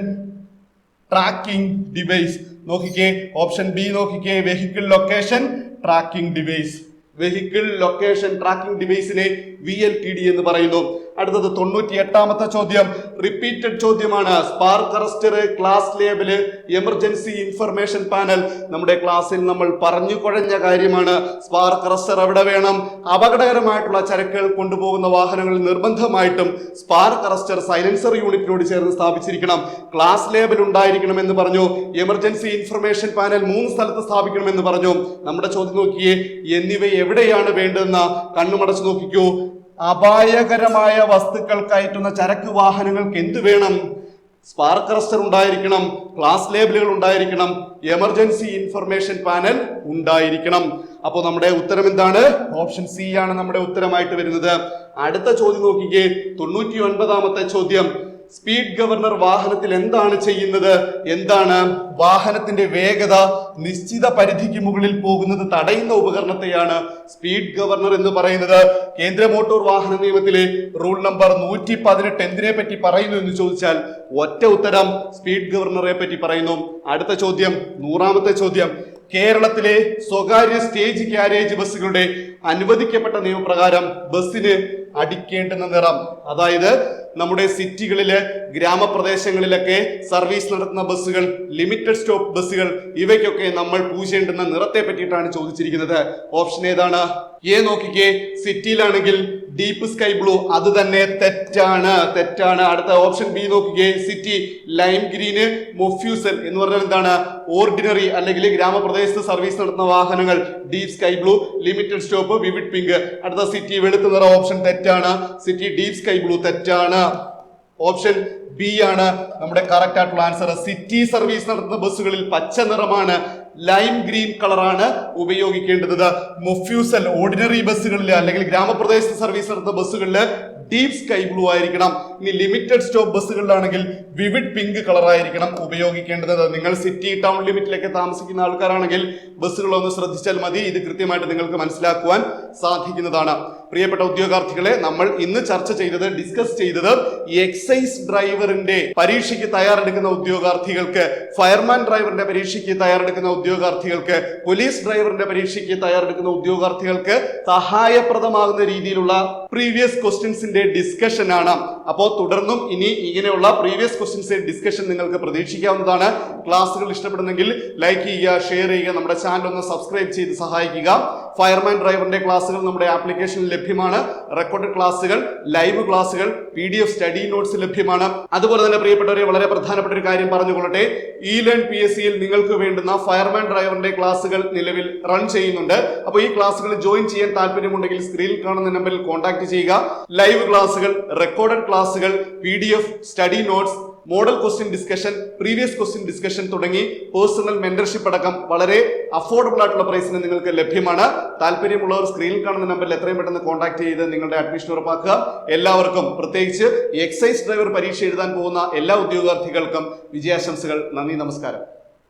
Speaker 1: tracking device നോക്കിക്കേ ഓപ്ഷൻ ബി നോക്കിക്കേ vehicle location tracking device vehicle location tracking ഡിവൈസിനെ V L T D എന്ന് പറയുന്നു. അടുത്തത് തൊണ്ണൂറ്റി എട്ടാമത്തെ ചോദ്യം. റിപ്പീറ്റഡ് ചോദ്യമാണ്. Spark arrester class label emergency information panel. നമ്മുടെ ക്ലാസ്സിൽ നമ്മൾ പറഞ്ഞു കുഴഞ്ഞ കാര്യമാണ്. സ്പാർക്ക് അറസ്റ്റർ എവിടെ വേണം? അപകടകരമായിട്ടുള്ള ചരക്കുകൾ കൊണ്ടുപോകുന്ന വാഹനങ്ങളിൽ നിർബന്ധമായിട്ടും സ്പാർക്ക് അറസ്റ്റർ സൈലൻസർ യൂണിറ്റിനോട് ചേർന്ന് സ്ഥാപിച്ചിരിക്കണം. ക്ലാസ് ലേബൽ ഉണ്ടായിരിക്കണം എന്ന് പറഞ്ഞു. എമർജൻസി ഇൻഫർമേഷൻ പാനൽ മൂന്ന് സ്ഥലത്ത് സ്ഥാപിക്കണമെന്ന് പറഞ്ഞു. നമ്മുടെ ചോദ്യം നോക്കിയേ എന്നിവ എവിടെയാണ് വേണ്ടതെന്ന് കണ്ണുമടച്ച് നോക്കിക്കൂ. അപായകരമായ വസ്തുക്കൾ കയറ്റുന്ന ചരക്ക് വാഹനങ്ങൾക്ക് എന്ത് വേണം? സ്പാർക്ക് റസ്റ്റർ ഉണ്ടായിരിക്കണം ക്ലാസ് ലേബലുകൾ ഉണ്ടായിരിക്കണം എമർജൻസി ഇൻഫർമേഷൻ പാനൽ ഉണ്ടായിരിക്കണം. അപ്പോൾ നമ്മുടെ ഉത്തരം എന്താണ്? ഓപ്ഷൻ സി ആണ് നമ്മുടെ ഉത്തരമായിട്ട് വരുന്നത്. അടുത്ത ചോദ്യം നോക്കിക്കേ. തൊണ്ണൂറ്റി ഒൻപതാമത്തെ ചോദ്യം. സ്പീഡ് ഗവർണർ വാഹനത്തിൽ എന്താണ് ചെയ്യുന്നത്? എന്താണ് വാഹനത്തിന്റെ വേഗത നിശ്ചിത പരിധിക്ക് മുകളിൽ പോകുന്നത് തടയുന്ന ഉപകരണത്തെയാണ് സ്പീഡ് ഗവർണർ എന്ന് പറയുന്നത്. കേന്ദ്ര മോട്ടോർ വാഹന നിയമത്തിലെ റൂൾ നമ്പർ നൂറ്റി പതിനെട്ട് എന്തിനെ പറ്റി പറയുന്നു എന്ന് ചോദിച്ചാൽ ഒറ്റ ഉത്തരം സ്പീഡ് ഗവർണറെ പറ്റി പറയുന്നു. അടുത്ത ചോദ്യം നൂറാമത്തെ ചോദ്യം. കേരളത്തിലെ സ്വകാര്യ സ്റ്റേജ് ക്യാരേജ് ബസ്സുകളുടെ അനുവദിക്കപ്പെട്ട നിയമപ്രകാരം ബസ്സിന് അടിക്കേണ്ടുന്ന നിറം. അതായത് നമ്മുടെ സിറ്റികളിലെ ഗ്രാമപ്രദേശങ്ങളിലൊക്കെ സർവീസ് നടത്തുന്ന ബസ്സുകൾ ലിമിറ്റഡ് സ്റ്റോപ്പ് ബസ്സുകൾ ഇവയ്ക്കൊക്കെ നമ്മൾ പൂശേണ്ടുന്ന നിറത്തെ പറ്റിയിട്ടാണ് ചോദിച്ചിരിക്കുന്നത്. ഓപ്ഷൻ ഏതാണ്? എ നോക്കിക്കേ. സിറ്റിയിലാണെങ്കിൽ ഡീപ്പ് സ്കൈ ബ്ലൂ അത് തന്നെ തെറ്റാണ് തെറ്റാണ്. അടുത്ത ഓപ്ഷൻ ബി നോക്കുകയെ സിറ്റി ലൈം ഗ്രീന് മൊഫ്യൂസൽ എന്ന് പറഞ്ഞാൽ എന്താണ്? ഓർഡിനറി അല്ലെങ്കിൽ ഗ്രാമപ്രദേശത്ത് സർവീസ് നടത്തുന്ന വാഹനങ്ങൾ. Deep sky blue limited stop vivid pink അടുത്ത സിറ്റി വെളുത്ത നിറ ഓപ്ഷൻ തെറ്റാണ്. സിറ്റി ഡീപ് സ്കൈ ബ്ലൂ തെറ്റാണ്. ഓപ്ഷൻ ബി ആണ്. നമ്മുടെ കറക്റ്റ് ആയിട്ടുള്ള ആൻസർ സിറ്റി സർവീസ് നടത്തുന്ന ബസ്സുകളിൽ പച്ച നിറമാണ്. ലൈം ഗ്രീൻ കളറാണ് ഉപയോഗിക്കേണ്ടത്. മൊഫ്യൂസൽ ഓർഡിനറി ബസ്സുകളിൽ അല്ലെങ്കിൽ ഗ്രാമപ്രദേശത്ത് സർവീസ് നടത്തുന്ന ബസ്സുകളിൽ ഡീപ് സ്കൈ ബ്ലൂ ആയിരിക്കണം. ഇനി ലിമിറ്റഡ് സ്റ്റോപ്പ് ബസ്സുകളിലാണെങ്കിൽ വിവിഡ് പിങ്ക് കളർ ആയിരിക്കണം ഉപയോഗിക്കേണ്ടത്. നിങ്ങൾ സിറ്റി ടൗൺ ലിമിറ്റിലൊക്കെ താമസിക്കുന്ന ആൾക്കാരാണെങ്കിൽ ബസ്സുകളൊന്ന് ശ്രദ്ധിച്ചാൽ മതി. ഇത് കൃത്യമായിട്ട് നിങ്ങൾക്ക് മനസ്സിലാക്കുവാൻ സാധിക്കുന്നതാണ്. പ്രിയപ്പെട്ട ഉദ്യോഗാർത്ഥികളെ നമ്മൾ ഇന്ന് ചർച്ച ചെയ്തത് ഡിസ്കസ് ചെയ്തത് എക്സൈസ് ഡ്രൈവറിന്റെ പരീക്ഷയ്ക്ക് തയ്യാറെടുക്കുന്ന ഉദ്യോഗാർത്ഥികൾക്ക് ഫയർമാൻ ഡ്രൈവറിന്റെ പരീക്ഷയ്ക്ക് തയ്യാറെടുക്കുന്ന ഉദ്യോഗാർത്ഥികൾക്ക് പോലീസ് ഡ്രൈവറിന്റെ പരീക്ഷയ്ക്ക് തയ്യാറെടുക്കുന്ന ഉദ്യോഗാർത്ഥികൾക്ക് സഹായപ്രദമാകുന്ന രീതിയിലുള്ള പ്രീവിയസ് ക്വസ്റ്റ്യൻസിന്റെ ഡിസ്കഷൻ ആണ്. അപ്പോൾ തുടർന്നും ഇനി ഇങ്ങനെയുള്ള പ്രീവിയസ് ക്വസ്റ്റ്യൻസ് ഡിസ്കഷൻ നിങ്ങൾക്ക് പ്രതീക്ഷിക്കാവുന്നതാണ്. ക്ലാസ്സുകൾ ഇഷ്ടപ്പെടുന്നെങ്കിൽ ലൈക്ക് ചെയ്യുക ഷെയർ ചെയ്യുക നമ്മുടെ ചാനൽ ഒന്ന് സബ്സ്ക്രൈബ് ചെയ്ത് സഹായിക്കുക. ഫയർമാൻ ഡ്രൈവറിന്റെ ക്ലാസ്സുകൾ നമ്മുടെ ആപ്ലിക്കേഷനിൽ ലഭ്യമാണ്. റെക്കോർഡ് ക്ലാസ്സുകൾ ലൈവ് ക്ലാസ്സുകൾ P D F study notes ലഭ്യമാണ്. അതുപോലെ തന്നെ പ്രിയപ്പെട്ടവരെ വളരെ പ്രധാനപ്പെട്ട ഒരു കാര്യം പറഞ്ഞുകൊള്ളട്ടെ. ഇ ലേൺ പി എസ് സിയിൽ നിങ്ങൾക്ക് വേണ്ടുന്ന ഫയർമാൻ ഡ്രൈവറിന്റെ ക്ലാസ്സുകൾ നിലവിൽ റൺ ചെയ്യുന്നുണ്ട്. അപ്പോൾ ഈ ക്ലാസ്സുകൾ ജോയിൻ ചെയ്യാൻ താല്പര്യമുണ്ടെങ്കിൽ സ്ക്രീനിൽ കാണുന്ന നമ്പറിൽ കോൺടാക്ട് ചെയ്യുക. ലൈവ് ക്ലാസ്സുകൾ റെക്കോർഡഡ് ക്ലാസ്സുകൾ P D F study notes model question discussion previous question discussion തുടങ്ങി പേഴ്സണൽ മെന്റർഷിപ്പ് അടക്കം വളരെ അഫോർഡബിൾ ആയിട്ടുള്ള പ്രൈസിന് നിങ്ങൾക്ക് ലഭ്യമാണ്. താല്പര്യമുള്ളവർ സ്ക്രീനിൽ കാണുന്ന നമ്പറിൽ എത്രയും പെട്ടെന്ന് കോൺടാക്ട് ചെയ്ത് നിങ്ങളുടെ അഡ്മിഷൻ ഉറപ്പാക്കുക. എല്ലാവർക്കും പ്രത്യേകിച്ച് എക്സൈസ് ഡ്രൈവർ പരീക്ഷ എഴുതാൻ പോകുന്ന എല്ലാ ഉദ്യോഗാർത്ഥികൾക്കും വിജയാശംസകൾ. നന്ദി നമസ്കാരം.